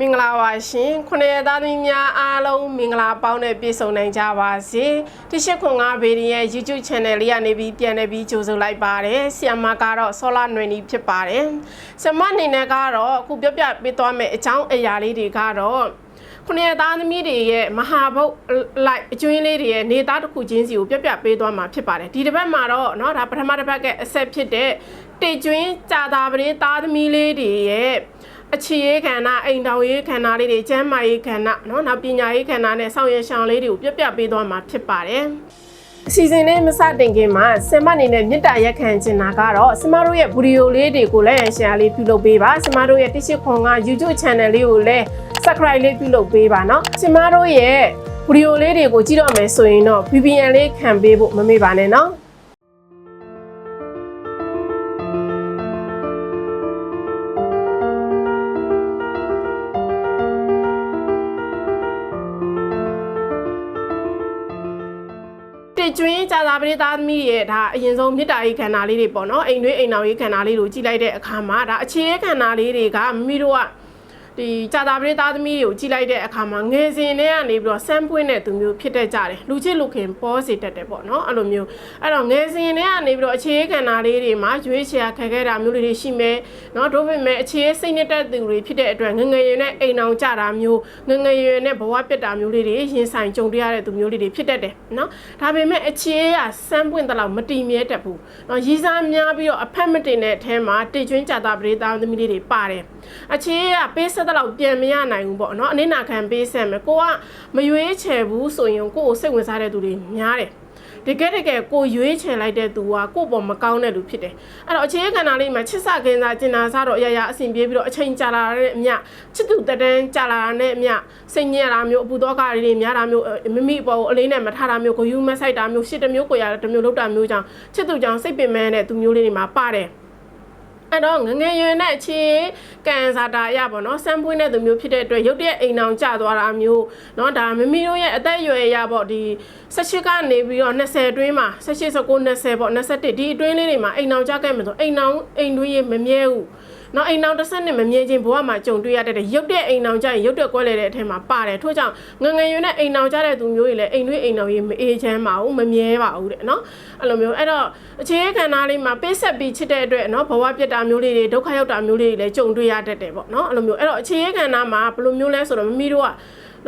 မင်္ဂလာပါရှင်ခုနှစ်ရက်သားသမီးများအားလုံးမင်္ဂလာပေါင်းနဲ့ပြည့်စုံနိုင်ကြပါစေတရှိခွန်ငါဗီဒီရဲ့ YouTube Channel လေးကနေပြီးပြန်နေပြီးကြိုဆိုလိုက်ပါတယ်ဆီယမကတော့ဆောလာနွေနီဖြစ်ပါတယ်ဆမအနေနဲ့ကတော့အခုပြပြပေးသွားမယ့်အကြောင်းအရာလေးတွေကတော့ခုနှစ်ရက်သားသမီးတွေရဲ့မဟာဘုတ်လိုက်အကျွင်းလေးတွေရဲ့နေသားတစ်ခုချင်းစီကိုပြပြပေးသွားမှာဖြစ်ပါတယ်ဒီတစ်ပတ်မှာတော့เนาะဒါပထမတစ်ပတ်ကအဆက်ဖြစ်တဲ့တေကျွင်းကြာတာပရင်သားသမီးလေးတွေရဲ့ အခြေရေးခန္ဓာအိမ်တော်ရေးခန္ဓာလေးတွေကျမ်းမာရေးခန္ဓာเนาะနောက်ပညာရေးခန္ဓာနဲ့ဆောင်ရွက်ရှောင်လေးတွေကိုပြပြပေးသွားမှာဖြစ်ပါတယ်အစီအစဉ်လေးမစတင်ခင်မှာဆင်မအနေနဲ့မြစ်တာရက်ခံချင်တာကတော့ဆင်မတို့ရဲ့ဗီဒီယိုလေးတွေကိုလည်း share လေးပြုလုပ်ပေးပါဆင်မတို့ရဲ့တစ်ရှိခွန်က YouTube channel လေးကိုလည်း subscribe လေးပြုလုပ်ပေးပါเนาะဆင်မတို့ရဲ့ဗီဒီယိုလေးတွေကိုကြည့်တော့မယ်ဆိုရင်တော့ VPN လေးခံပေးဖို့မမေ့ပါနဲ့เนาะ သာပရိသတ်သမီးရဲ့ဒါအရင်ဆုံးမြစ်တာရေးခန္ဓာလေးတွေပေါ့နော်အိမ်တွင်းအိမ်တော်ရေးခန္ဓာလေးတွေကိုကြည့်လိုက်တဲ့အခါမှာဒါအခြေရေးခန္ဓာလေးတွေကမမီတို့က ဒီကြာသာပရိသတ်သမီးတွေကိုကြည့်လိုက်တဲ့အခါမှာငယ်စဉ်တည်းကနေပြီးတော့စမ်းပွင့်တဲ့သူမျိုးဖြစ်တတ်ကြတယ်လူချစ်လူခင်ပေါ်စေတတ်တယ်ပေါ့နော်အဲ့လိုမျိုးအဲ့တော့ငယ်စဉ်တည်းကနေပြီးတော့အခြေရေးခန္ဓာလေးတွေမှာရွေးချယ်ခက်ခဲတာမျိုးလေးတွေရှိမယ်နော်တို့ပေမဲ့အခြေရေးစိတ်နှစ်သက်သူတွေဖြစ်တဲ့အတွက်ငငယ်ရွယ်နဲ့အိမ်အောင်ကြတာမျိုးငငယ်ရွယ်နဲ့ဘဝပြတ်တာမျိုးလေးတွေရင်ဆိုင်ကြုံတွေ့ရတဲ့သူမျိုးလေးတွေဖြစ်တတ်တယ်နော်ဒါပေမဲ့အခြေရေးကစမ်းပွင့်တဲ့လောက်မတည်မြဲတတ်ဘူးနော်ရည်စားများပြီးတော့အဖက်မတင်တဲ့အထဲမှာတိတ်ကျွင်းကြတာပရိသတ်သမီးလေးတွေပါတယ်အခြေရေးကပေးဆက်တဲ့လောက်ပြန်မရနိုင်ဘူးပေါ့နော်အနစ်နာခံပေးဆက်မယ်ကိုကမရွေးချယ်ဘူးဆိုရင်ကိုကိုစိတ်ဝင်စားတဲ့သူတွေများတယ်တကယ်တကယ်ကိုရွေးချယ်လိုက်တဲ့သူကကို့ပေါ်မကောင်းတဲ့လူဖြစ်တယ်အဲ့တော့အခြေခံခန္ဓာလေးမှာချစ်စခင်စားကျင်နာစားတော့အရာရာအဆင်ပြေပြီးတော့အချိန်ကြာလာတဲ့အမျှချစ်သူတတန်းကြာလာတဲ့အမျှစိတ်ညစ်တာမျိုးအပူတော့ကတွေများတာမျိုးမမိပေါ်ကိုအလေးနဲ့မထားတာမျိုးကိုယူမဆိုင်တာမျိုးရှစ်တစ်မျိုးကိုရတစ်မျိုးလောက်တာမျိုးကြောင့်ချစ်သူကြောင့်စိတ်ပင်ပန်းတဲ့သူမျိုးလေးတွေမှာပါတယ် အဲ့တော့ငငယ်ရွယ်နဲ့ချင်းကန်စာတာအရပေါ့နော်ဆန်းပွင့်တဲ့သူမျိုးဖြစ်တဲ့အတွက်ရုတ်တရက်အိမ်အောင်ကျသွားတာမျိုးနော်ဒါမိမိတို့ရဲ့အသက်အရွယ်အရပေါ့ဒီ18ကနေပြီးတော့20အတွင်းမှာ18 19 20ပေါ့21ဒီအတွင်းလေးတွေမှာအိမ်အောင်ကျခဲ့မယ်ဆိုအိမ်အောင်အိမ်တွင်းရေမမြဲဘူး နော်အိမ်အောင်တစ်ဆက်နဲ့မမြဲချင်းဘဝမှာကြုံတွေ့ရတဲ့ရုတ်တဲ့အိမ်အောင်ကြရင်ရုတ်တဲ့ကွဲလေတဲ့အထက်မှာပါတယ်ထို့ကြောင့်ငငယ်ရွယ်နဲ့အိမ်အောင်ကြတဲ့သူမျိုးတွေလည်းအိမ်တွင်းအိမ်အောင်ရေးမအေးချမ်းပါဘူးမမြဲပါဘူးတဲ့နော်အဲ့လိုမျိုးအဲ့တော့အခြေခံခန္ဓာလေးမှာပေးဆက်ပြီးချစ်တဲ့အတွက်နော်ဘဝပြတ်တာမျိုးလေးတွေဒုက္ခရောက်တာမျိုးလေးတွေလည်းကြုံတွေ့ရတတ်တယ်ပေါ့နော်အဲ့လိုမျိုးအဲ့တော့အခြေခံခန္ဓာမှာဘယ်လိုမျိုးလဲဆိုတော့မမီတို့က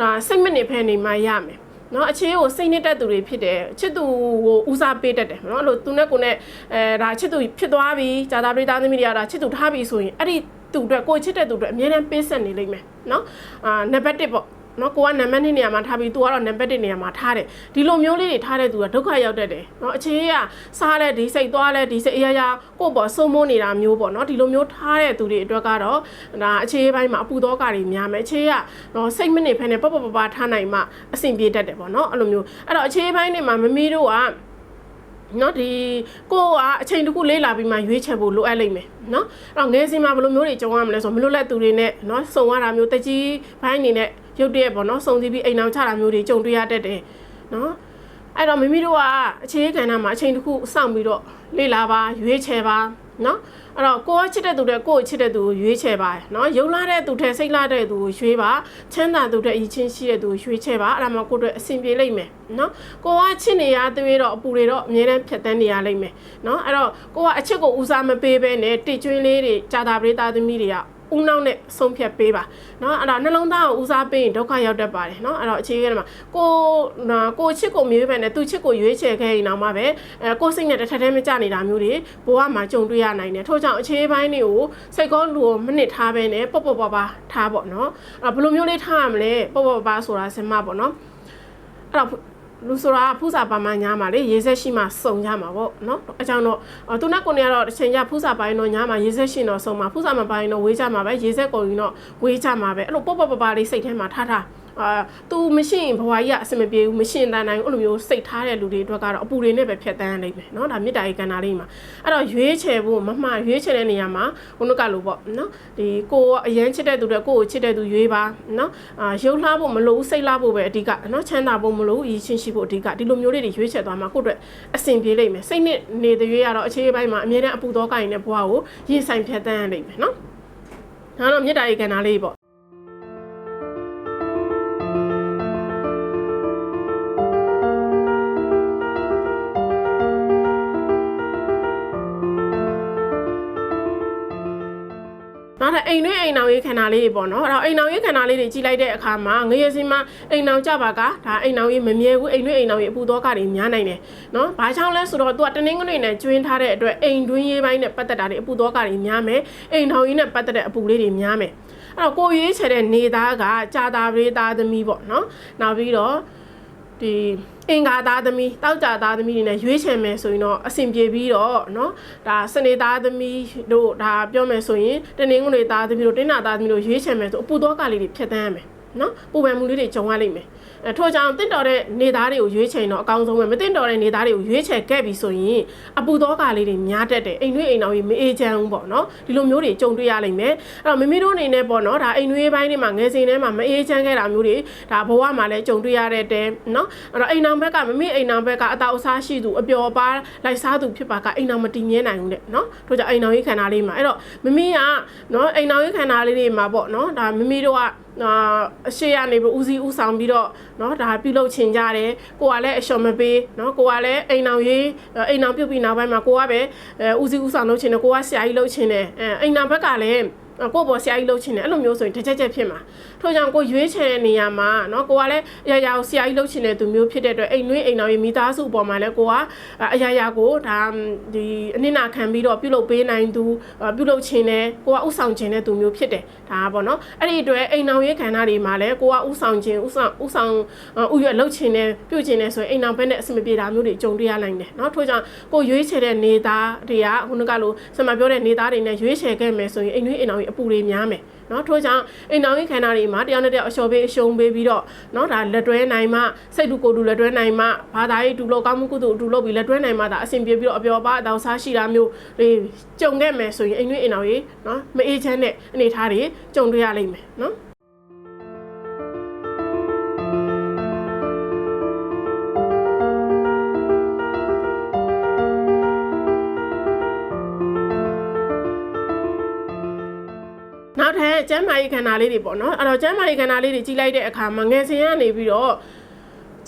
ဒါစိတ်မနစ်ဖဲနေမှရမယ် နော်အခြေကိုစိတ်နှစ်တက်သူတွေဖြစ်တယ်ချစ်သူကိုဦးစားပေးတတ်တယ်နော်အဲ့လိုသူနဲ့ကိုနဲ့အဲဒါချစ်သူဖြစ်သွားပြီဇာတာပရိသတ်သမီးတွေကဒါချစ်သူထားပြီဆိုရင်အဲ့ဒီသူအတွက်ကိုချစ်တဲ့သူအတွက်အမြဲတမ်းပေးဆက်နေလိမ့်မယ်နော်အာနံပါတ်1ပေါ့ နော်ကိုကနံပါတ်2နေရာမှာထားပြီး तू ကတော့နံပါတ်1နေရာမှာထားတယ်ဒီလိုမျိုးလေးတွေထားတဲ့သူကဒုက္ခရောက်တတ်တယ်နော်အခြေကစားလဲဒီစိတ်သွားလဲဒီစိတ်အရာရာကိုယ့်ပေါ်ဆုံးမိုးနေတာမျိုးပေါ့နော်ဒီလိုမျိုးထားတဲ့သူတွေအတွက်ကတော့ဒါအခြေဘိုင်းမှာအပူသောကတွေများမယ်အခြေကနော်စိတ်မနစ်ဖ ೇನೆ ပပပပထားနိုင်မှအဆင်ပြေတတ်တယ်ပေါ့နော်အဲ့လိုမျိုးအဲ့တော့အခြေဘိုင်းတွေမှာမမီတို့ကနော်ဒီကိုကအချိန်တခုလေးလာပြီးမှရွေးချယ်ဖို့လိုအပ်လိမ့်မယ်နော်အဲ့တော့ငယ်စဉ်မှာဘယ်လိုမျိုးတွေကြုံရမလဲဆိုတော့မလွတ်လပ်သူတွေနဲ့နော်စုံရတာမျိုးတကြီးဘိုင်းနေနဲ့ ရုတ်တရက်ပေါ့နော်စုံစည်းပြီးအိမ်အောင်ချတာမျိုးတွေကြုံတွေ့ရတတ်တယ်နော်အဲ့တော့မိမိတို့ကအခြေခံတာမှာအချိန်တခုစောင့်ပြီးတော့လေ့လာပါရွေးချယ်ပါနော်အဲ့တော့ကိုယ်ချစ်တဲ့သူတွေကိုယ်ချစ်တဲ့သူကိုရွေးချယ်ပါနော်ယုံလာတဲ့သူထဲစိတ်လာတဲ့သူကိုရွေးပါချမ်းသာသူတဲ့အရင်ချင်းရှိတဲ့သူကိုရွေးချယ်ပါအဲ့ဒါမှကိုယ့်အတွက်အဆင်ပြေလိမ့်မယ်နော်ကိုကချစ်နေရသွေးတော့အပူတွေတော့အများနဲ့ဖြတ်တန်းနေရလိမ့်မယ်နော်အဲ့တော့ကိုကအချစ်ကိုဦးစားမပေးဘဲနဲ့တိတ်ကျွင်းလေးတွေကြာတာပရိသတ်သမီးတွေက ဦးနှောက်နဲ့ဆုံးဖြတ်ပေးပါနော်အဲ့ဒါနှလုံးသားကိုဦးစားပေးရင်ဒုက္ခရောက်တတ်ပါတယ်နော်အဲ့တော့အခြေခံမှာကိုကိုချစ်ကိုမြွေးပဲနဲ့သူချစ်ကိုရွေးချယ်ခဲ့ရင်တော့မှပဲအဲကိုစိတ်နဲ့တစ်ထပ်တည်းမကြနေတာမျိုးတွေဘဝမှာကြုံတွေ့ရနိုင်တယ်ထို့ကြောင့်အခြေပိုင်းတွေကိုစိတ်ကောလူကိုမနစ်ထားပဲနဲ့ပေါ့ပေါ့ပါပါထားပေါ့နော်အဲ့ဘယ်လိုမျိုးလေးထားရမလဲပေါ့ပေါ့ပါပါဆိုတာစင်မပေါ့နော်အဲ့တော့ လူဆိုတာဖူးစာပါမညာမှာလေရေဆက်ရှိမှစုံကြမှာပေါ့နော်အကြောင်းတော့သူနဲ့ကိုနေကတော့တစ်ချိန်ကျဖူးစာပိုင်းတော့ညာမှာရေဆက်ရှိတော့စုံမှာဖူးစာမပိုင်းတော့ဝေးကြမှာပဲရေဆက်ကုန်ရင်တော့ဝေးကြမှာပဲအဲ့လိုပေါ့ပေါ့ပပလေးစိတ်ထဲမှာထားထား အာ तू မရှိရင်ဘဝကြီးကအဆင်မပြေဘူးမရှိရင်တန်နိုင်ဘူးအဲ့လိုမျိုးစိတ်ထားတဲ့လူတွေအတွက်ကတော့အပူတွေနဲ့ပဲဖြတ်တန်းနိုင်မယ်เนาะဒါမေတ္တာရေးကဏ္ဍလေးမှာအဲ့တော့ရွေးချယ်ဖို့မမှရွေးချယ်တဲ့နေရာမှာဘုနုကလိုပေါ့เนาะဒီကိုအရန်ချစ်တဲ့သူတွေကိုကိုချစ်တဲ့သူရွေးပါเนาะအာရုပ်လှဖို့မလို့စိတ်လှဖို့ပဲအဓိကเนาะချမ်းသာဖို့မလို့ရည်ချင်းရှိဖို့အဓိကဒီလိုမျိုးလေးတွေရွေးချယ်သွားမှာကိုယ့်အတွက်အဆင်ပြေလိမ့်မယ်စိတ်နဲ့နေတဲ့ရွေးရတော့အခြေအပိုင်းမှာအမြဲတမ်းအပူသောကိုင်းတဲ့ဘဝကိုရင်ဆိုင်ဖြတ်တန်းရလိမ့်မယ်เนาะဒါတော့မေတ္တာရေးကဏ္ဍလေးပေါ့ နောက်ထပ်အိမ်တွင်းအိမ်နောင်ရေးခန္ဓာလေးတွေပေါ့နော်အဲ့တော့အိမ်နောင်ရေးခန္ဓာလေးတွေကြီးလိုက်တဲ့အခါမှာငရေစင်မှာအိမ်နောင်ကြပါကဒါအိမ်နောင်ရေးမမြဲဘူးအိမ်တွင်းအိမ်နောင်ရေးအပူသောကတွေများနိုင်တယ်နော်ဘာကြောင့်လဲဆိုတော့သူကတနင်္ဂနွေနဲ့ကျွင်းထားတဲ့အတွက်အိမ်တွင်းရေးပိုင်းနဲ့ပတ်သက်တာတွေအပူသောကတွေများမယ်အိမ်ထောင်ရေးနဲ့ပတ်သက်တဲ့အပူလေးတွေများမယ်အဲ့တော့ကိုရွေးချယ်တဲ့နေသားကကြာတာပရိသားသမီးပေါ့နော်နောက်ပြီးတော့ ဒီအင်္ဂါသားသမီးတောက်ကြသားသမီးတွေနဲ့ရွေးချယ်မယ်ဆိုရင်တော့အဆင်ပြေပြီးတော့เนาะဒါစနေသားသမီးတို့ဒါပြောမယ်ဆိုရင်တနင်္ဂနွေသားသမီးတို့တင်းနာသားသမီးတို့ရွေးချယ်မယ်ဆိုအပူသောကလေးတွေဖြတ်တန်းရမယ် နော်ပူပန်မှုလေးတွေကြုံရလိမ့်မယ်အဲထို့ကြောင့်တင့်တော်တဲ့နေသားတွေကိုရွေးချယ်တော့အကောင်းဆုံးပဲမတင့်တော်တဲ့နေသားတွေကိုရွေးချယ်ခဲ့ပြီဆိုရင်အပူသောကလေးတွေများတတ်တယ်အိမ်တွင်းအိမ်တော်ကြီးမအေးချမ်းဘူးပေါ့နော်ဒီလိုမျိုးတွေကြုံတွေ့ရလိမ့်မယ်အဲ့တော့မိမိတို့အနေနဲ့ပေါ့နော်ဒါအိမ်တွင်းပိုင်းတွေမှာငယ်စဉ်ထဲမှာမအေးချမ်းခဲ့တာမျိုးတွေဒါဘဝမှာလည်းကြုံတွေ့ရတဲ့တဲနော်အဲ့တော့အိမ်တော်ဘက်ကမမိအိမ်တော်ဘက်ကအတာအစားရှိသူအပျော်ပါလိုက်စားသူဖြစ်ပါကအိမ်တော်မတည်မြဲနိုင်ဘူးတဲ့နော်ထို့ကြောင့်အိမ်တော်ကြီးခန္ဓာလေးမှာအဲ့တော့မမိကနော်အိမ်တော်ကြီးခန္ဓာလေးတွေမှာပေါ့နော်ဒါမမိတို့က အာအရှိရနေပြီးဦးစီးဦးဆောင်ပြီးတော့เนาะဒါပြုလုပ်ချင်ကြတယ်ကိုကလည်းအလျှော်မပေးเนาะကိုကလည်းအိမ်အောင်ရေးအိမ်အောင်ပြုတ်ပြီးနောက်ပိုင်းမှာကိုကပဲအဲဦးစီးဦးဆောင်လုပ်ချင်တယ်ကိုကဆရာကြီးလုပ်ချင်တယ်အဲအိမ်အောင်ဘက်ကလည်း ကိုယ့်ဘော်ဆရာကြီးလုပ်ချင်တယ်အဲ့လိုမျိုးဆိုရင်တစ်ချက်ချက်ဖြစ်မှာထို့ကြောင့်ကိုရွေးချယ်တဲ့နေရာမှာเนาะကိုကလည်းအရာရာကိုဆရာကြီးလုပ်ချင်တဲ့သူမျိုးဖြစ်တဲ့အတွက်အိမ်နှွေးအိမ်တော်ရေးမိသားစုအပေါ်မှာလည်းကိုကအရာရာကိုဒါဒီအနစ်နာခံပြီးတော့ပြုလုပ်ပေးနိုင်သူပြုလုပ်ချင်တယ်ကိုကဥဆောင်ချင်တဲ့သူမျိုးဖြစ်တယ်ဒါကပေါ့เนาะအဲ့ဒီအတွက်အိမ်တော်ရေးခန္ဓာတွေမှာလည်းကိုကဥဆောင်ချင်ဥဆောင်ဥဆောင်ဥရွက်လုပ်ချင်တယ်ပြုချင်တယ်ဆိုရင်အိမ်တော်ဘက်နဲ့အဆင်မပြေတာမျိုးတွေကြုံတွေ့ရနိုင်တယ်เนาะထို့ကြောင့်ကိုရွေးချယ်တဲ့နေသားတွေကခုနကလိုဆမပြောတဲ့နေသားတွေနဲ့ရွေးချယ်ခဲ့မယ်ဆိုရင်အိမ်နှွေးအိမ်တော် ရေးအပူတွေများမယ်เนาะထို့ကြောင့်အိမ်တော်ရေးခန္ဓာတွေမှာတယောက်နဲ့တယောက်အလျှော်ပေးအရှုံးပေးပြီးတော့เนาะဒါလက်တွဲနိုင်မှစိတ်တူကိုယ်တူလက်တွဲနိုင်မှဘာသာရေးတူလို့ကောင်းမှုကုသိုလ်တူလို့ပြီးလက်တွဲနိုင်မှဒါအဆင်ပြေပြီးတော့အပျော်ပါအတောင်စားရှိတာမျိုးတွေကြုံခဲ့မယ်ဆိုရင်အိမ်နှွေးအိမ်တော်ရေးเนาะမအေးချမ်းတဲ့အနေအထားတွေကြုံတွေ့ရလိမ့်မယ်เนาะ က်ထပ်ကျမ်းမာရေးခန္ဓာလေးတွေပေါ့နော်အဲ့တော့ကျမ်းမာရေးခန္ဓာလေးတွေကြီးလိုက်တဲ့အခါမှာငယ်စဉ်ကနေပြီးတော့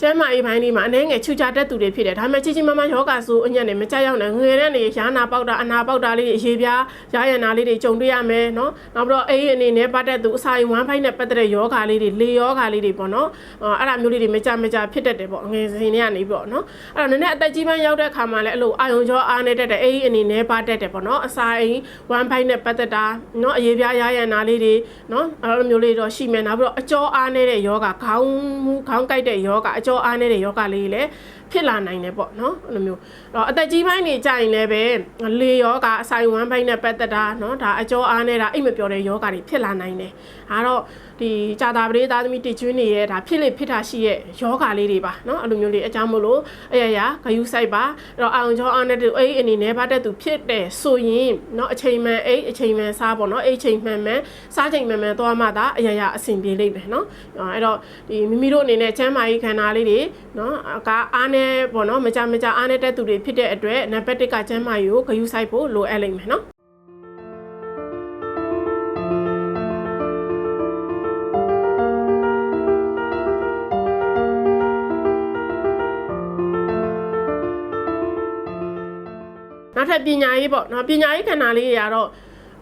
ကျမ်းမာရေးပိုင်းလေးမှာအနေငယ်ချူချတတ်သူတွေဖြစ်တယ်ဒါပေမဲ့ကြီးကြီးမားမားယောဂဆိုအညံ့နဲ့မကြရောက်နဲ့ငွေတဲ့နေရာနာပေါက်တာအနာပေါက်တာလေးတွေရေပြားရရနာလေးတွေကြုံတွေ့ရမယ်နော်နောက်ပြီးတော့အေးအနေနဲ့ပတ်သက်သူအစာရင်ဝမ်းဖိုက်နဲ့ပတ်သက်တဲ့ယောဂလေးတွေလေယောဂလေးတွေပေါ့နော်အဲ့ဒါမျိုးလေးတွေမကြမကြဖြစ်တတ်တယ်ပေါ့ငယ်စဉ်တွေကနေပြီးတော့နော်အဲ့တော့နည်းနည်းအသက်ကြီးပိုင်းရောက်တဲ့အခါမှာလည်းအဲ့လိုအာယုံကြောအားနေတတ်တယ်အေးအနေနဲ့ပတ်တတ်တယ်ပေါ့နော်အစာရင်ဝမ်းဖိုက်နဲ့ပတ်သက်တာနော်အရေပြားရရနာလေးတွေနော်အဲ့လိုမျိုးလေးတော့ရှိမယ်နောက်ပြီးတော့အကြောအားနေတဲ့ယောဂခေါင်းမူခေါင်းကိုက်တဲ့ယောဂအကြောအားနေတဲ့ယောဂလေးလည်းဖြစ်လာနိုင်တယ်ပေါ့နော်အဲ့လိုမျိုးတော့အသက်ကြီးပိုင်းနေကြရင်လည်းပဲလေယောဂအဆိုင်ဝမ်းပိုင်းနဲ့ပတ်သက်တာနော်ဒါအကြောအားနေတာအိတ်မပြောတဲ့ယောဂတွေဖြစ်လာနိုင်တယ်ဒါတော့ဒီကြာတာပရိသားသမီးတကျွင်းနေရဲ့ဒါဖြစ်လေဖြစ်တာရှိရဲ့ယောဂလေးတွေပါနော်အဲ့လိုမျိုးလေးအကြောင်းမလို့အရာရာဂယုစိုက်ပါအဲ့တော့အောင်ကြောအားနဲ့တူအိတ်အနေနဲ့ဗတ်တဲ့သူဖြစ်တယ်ဆိုရင်နော်အချိန်မှန်အိတ်အချိန်မှန်စားပေါ့နော်အိတ်ချိန်မှန်မှန်စားချိန်မှန်မှန်သွားမှသာအရာရာအဆင်ပြေလိမ့်မယ်နော်အဲ့တော့ဒီမိမိတို့အနေနဲ့ချမ်းမာရေးခန္ဓာလေးတွေနော်ကအားနဲ့ပေါ့နော်မကြမကြအားနဲ့တဲ့သူတွေဖြစ်တဲ့အတွက်နံပါတ်1ကချမ်းမာရေးကိုဂယုစိုက်ဖို့လိုအပ်လိမ့်မယ်နော်နောက်ထပ်ပညာရေးပေါ့နော်ပညာရေးခန္ဓာလေးတွေကတော့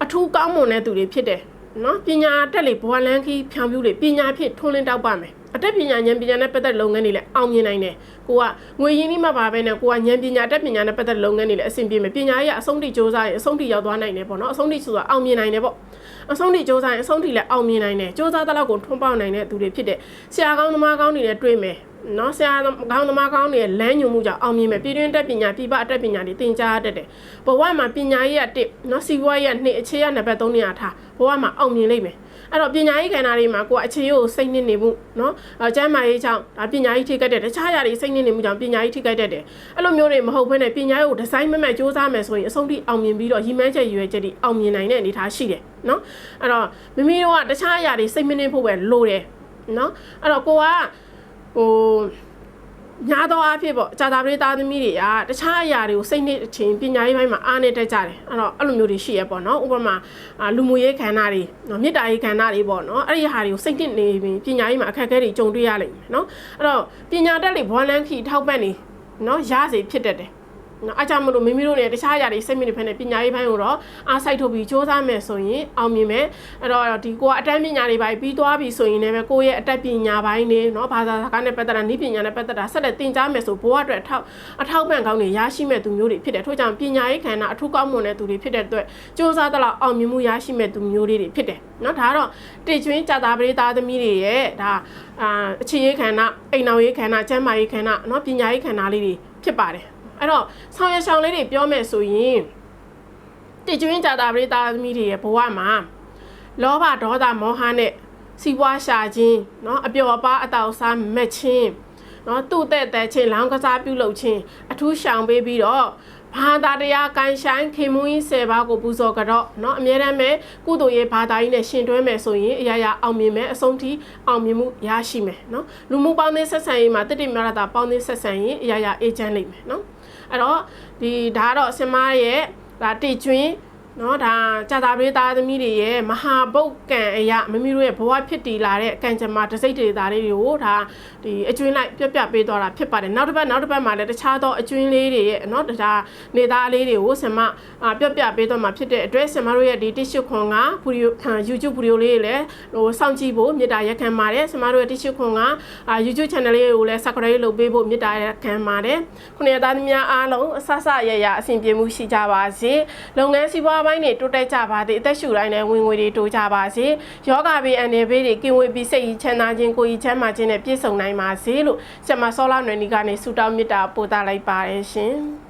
အထူးကောင်းမွန်တဲ့သူတွေဖြစ်တယ်နော်ပညာတက်လေဘဝလန်းခီးဖြောင်ပြူလေပညာဖြစ်ထွန်းလင်းတောက်ပါမယ် အတက်ပညာဉာဏ်ပညာနဲ့ပတ်သက်လုပ်ငန်းတွေလည်းအောင်မြင်နိုင်တယ်ကိုကငွေရင်းနှီးမှပါပဲနဲ့ကိုကဉာဏ်ပညာအတက်ပညာနဲ့ပတ်သက်လုပ်ငန်းတွေလည်းအဆင်ပြေမယ်ပညာရေးကအဆုံးထိစ조사ရင်အဆုံးထိရောက်သွားနိုင်တယ်ပေါ့နော်အဆုံးထိဆိုတာအောင်မြင်နိုင်တယ်ပေါ့အဆုံးထိစ조사ရင်အဆုံးထိလည်းအောင်မြင်နိုင်တယ်စ조사တဲ့လောက်ကိုထွန်းပေါက်နိုင်တဲ့သူတွေဖြစ်တဲ့ဆရာကောင်းသမားကောင်းတွေနဲ့တွေ့မယ်နော်ဆရာကောင်းသမားကောင်းတွေလမ်းညွှန်မှုကြောင့်အောင်မြင်မယ်ပြည်တွင်းတက်ပညာပြည်ပအတက်ပညာတွေသင်ကြားတတ်တယ်ဘဝမှာပညာရေးရတစ်နော်စီးပွားရေးရနှစ်အခြေရနံပါတ်3နေရာထားဘဝမှာအောင်မြင်လိမ့်မယ် အဲ့တော့ပညာရေးကဏ္ဍတွေမှာကိုကအခြေရိုးကိုစိတ်နစ်နေမှုနော်အကျမ်းမာရေးကြောင့်ဒါပညာရေးထိခိုက်တဲ့တခြားຢာတွေစိတ်နစ်နေမှုကြောင့်ပညာရေးထိခိုက်တတ်တယ်အဲ့လိုမျိုးတွေမဟုတ်ဘဲနဲ့ပညာရေးကိုဒီဇိုင်းမမတ်စူးစမ်းမယ်ဆိုရင်အဆုံးထိအောင်မြင်ပြီးတော့ရည်မှန်းချက်ရွယ်ချက်တွေအောင်မြင်နိုင်တဲ့အနေအထားရှိတယ်နော်အဲ့တော့မိမိတို့ကတခြားຢာတွေစိတ်မနှင်းဖို့ပဲလိုတယ်နော်အဲ့တော့ကိုကဟို ညာတော့အဖြစ်ပေါ့ကြာတာပရိသားသမီးတွေကတခြားအရာတွေကိုစိတ်နဲ့အချင်းပညာရေးပိုင်းမှာအားနဲ့တက်ကြတယ်အဲ့တော့အဲ့လိုမျိုးတွေရှိရပေါ့နော်ဥပမာလူမှုရေးခန္ဓာတွေနော်မေတ္တာရေးခန္ဓာတွေပေါ့နော်အဲ့ဒီဟာတွေကိုစိတ်နဲ့နေပြီးပညာရေးမှာအခက်အခဲတွေကြုံတွေ့ရလိမ့်မယ်နော်အဲ့တော့ပညာတက်လေဘွာလန်းခီထောက်ပံ့နေနော်ရစေဖြစ်တတ်တယ် နော်အားကြောင့်မလို့မိမိတို့နဲ့တခြားအရာတွေစိတ်မိနေဖက်နဲ့ပညာရေးဘိုင်းကိုတော့အားစိုက်ထုတ်ပြီးစ조사မယ်ဆိုရင်အောင်မြင်မယ်အဲ့တော့ဒီကိုကအတန်းပညာတွေပိုင်းပြီးသွားပြီဆိုရင်လည်းပဲကိုယ့်ရဲ့အတတ်ပညာပိုင်းနေနော်ဘာသာစကားနဲ့ပတ်သက်တာနည်းပညာနဲ့ပတ်သက်တာဆက်လက်သင်ကြားမယ်ဆိုဘဝအတွက်အထောက်အထောက်ပံ့ကောင်းတွေရရှိမဲ့သူမျိုးတွေဖြစ်တယ်ထို့ကြောင့်ပညာရေးခန္ဓာအထူးကောင်းမွန်တဲ့သူတွေဖြစ်တဲ့အတွက်စ조사သလောက်အောင်မြင်မှုရရှိမဲ့သူမျိုးလေးတွေဖြစ်တယ်နော်ဒါကတော့တေကျွင်းကြာတာပရိသားသမီးတွေရဲ့ဒါအာအခြေရေးခန္ဓာအိမ်တော်ရေးခန္ဓာကျမ်းမာရေးခန္ဓာနော်ပညာရေးခန္ဓာလေးတွေဖြစ်ပါတယ် အဲ့တော့ဆောင်းရရှောင်းလေးတွေပြောမယ်ဆိုရင်တေကျွင်းကြာတာပရိသားသမီးတွေရဲ့ဘဝမှာလောဘဒေါသမောဟနဲ့စီးပွားရှာခြင်းเนาะအပျော်ပါအတောက်စားမက်ခြင်းเนาะသူ့တဲ့တဲ့ချင်းလောင်းကစားပြုလုပ်ခြင်းအထူးရှောင်ပေးပြီးတော့ဘာသာတရားကန်ဆိုင်ခေမူကြီး၁၀ပါးကိုပူဇော်ကြတော့เนาะအမြဲတမ်းပဲကုသိုလ်ရေးဘာသာကြီးနဲ့ရှင်တွဲမယ်ဆိုရင်အရာရာအောင်မြင်မယ်အဆုံးထိအောင်မြင်မှုရရှိမယ်เนาะလူမှုပေါင်းသင်းဆက်ဆံရေးမှာတတိမြရတာပေါင်းသင်းဆက်ဆံရေးအရာရာအေဂျင့်လိမ့်မယ်เนาะ အဲ့တော့ဒီဒါကတော့ဆင်မရဲ့ဒါတိကျွင်း နော်ဒါကြာတာပရိသတ်သမီးတွေရဲ့မဟာဗုတ်ကံအရာမမီတို့ရဲ့ဘဝဖြစ်တည်လာတဲ့ကံကြမ္မာတစိတ်တွေသားလေးတွေကိုဒါဒီအကျွင်းလိုက်ပြပြပေးသွားတာဖြစ်ပါတယ်နောက်တစ်ပတ်နောက်တစ်ပတ်မှာလည်းတခြားသောအကျွင်းလေးတွေရဲ့နော်ဒါနေသားလေးတွေကိုဆင်မအာပြပြပေးသွားမှာဖြစ်တဲ့အတွက်ဆင်မတို့ရဲ့ဒီတစ်ရှုခွန်ကဗီဒီယို YouTube ဗီဒီယိုလေးတွေလည်းဟိုစောင့်ကြည့်ဖို့မေတ္တာရက်ခံပါတယ်ဆင်မတို့ရဲ့တစ်ရှုခွန်ကအာ YouTube channel လေးကိုလည်း subscribe လုပ်ပေးဖို့မေတ္တာရက်ခံပါတယ်ခုနှစ်သားသမီးများအားလုံးအဆဆရရအဆင်ပြေမှုရှိကြပါစေလုပ်ငန်းစီးပွားပိုင်းတွေတိုးတက်ကြပါစေအသက်ရှူတိုင်းနဲ့ဝင်ငွေတွေတိုးကြပါစေယောဂဘေးအန္တရာယ်ဘေးတွေကင်းဝေးပြီးစိတ်ကြီးချမ်းသာခြင်းကိုယ်ကြီးချမ်းသာခြင်းနဲ့ပြည့်စုံနိုင်ပါစေလို့ဆရာမစောလာနွယ်နီကနေဆုတောင်းမေတ္တာပို့သလိုက်ပါတယ်ရှင်